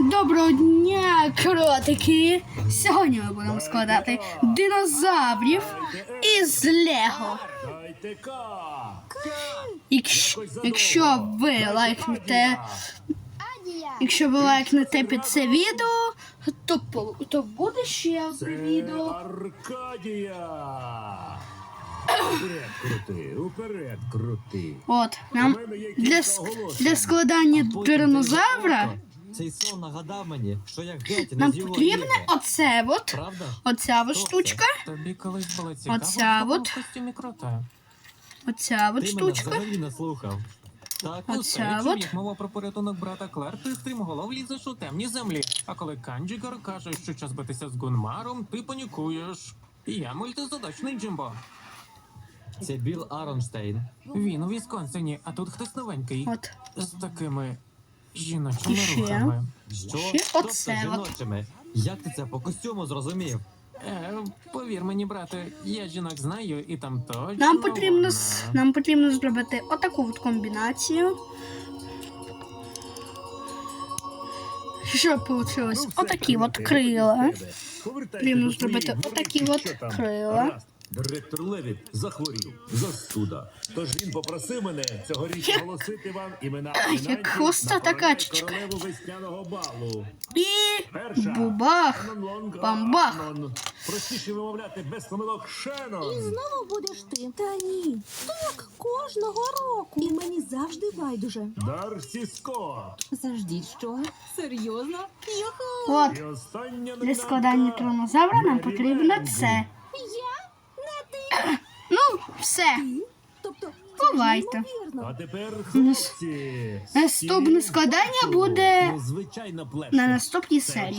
Доброго дня, кротики! Сьогодні ми будемо складати динозаврів із Лего. Якщо, якщо ви лайкнете, якщо ви лайкнете під це відео, то, то буде ще одне відео. Аркадія! Уперед крути, уперед крути. От нам для, для складання динозавра Цей сон нагадав мені, що я геть не нам з його потрібна ігри. оце от, Правда? оця от Хто це? штучка, Тобі колись було цікаво, Оця от. в костюмі крота. оця от Ти мене штучка. взагалі не слухав. Так, Оця Усе, от. чим як мова про порятунок брата Клер, ти стрімголов лізеш у темні землі. А коли Канджігар каже, що час битися з Гунмаром, ти панікуєш. Я мультизадачний Джимбо. це Біл Аронштейн. Він у Вісконсині, а тут хтось новенький. От. З такими жіночими І ще? Що? Ще Тобто оце от. жіночими? Як ти це по костюму зрозумів? Е, повір мені, брате, я жінок знаю, і там точно. Нам потрібно, вона. нам потрібно зробити отаку от комбінацію. Щоб вийшло Ну, отакі от крила. Потрібно зробити отакі от крила. Директор Левіт захворів, застуда. Тож він попросив мене цьогоріч оголосити вам імена на та королеву- качечка. королеву весняного балу. І Перша. бубах. Бамбах. Простіше вимовляти без помилок Шенон. І знову будеш ти. Та ні. Так, кожного року. І мені завжди байдуже. Дарсі Скотт. Завжди що? Серйозно? Юху! От для складання тиранозавра нам потрібно це. Ну, все. Тобто, Бувайте. А тепер хлопці. Наступне складання буде Ну, звичайно, на наступній серії.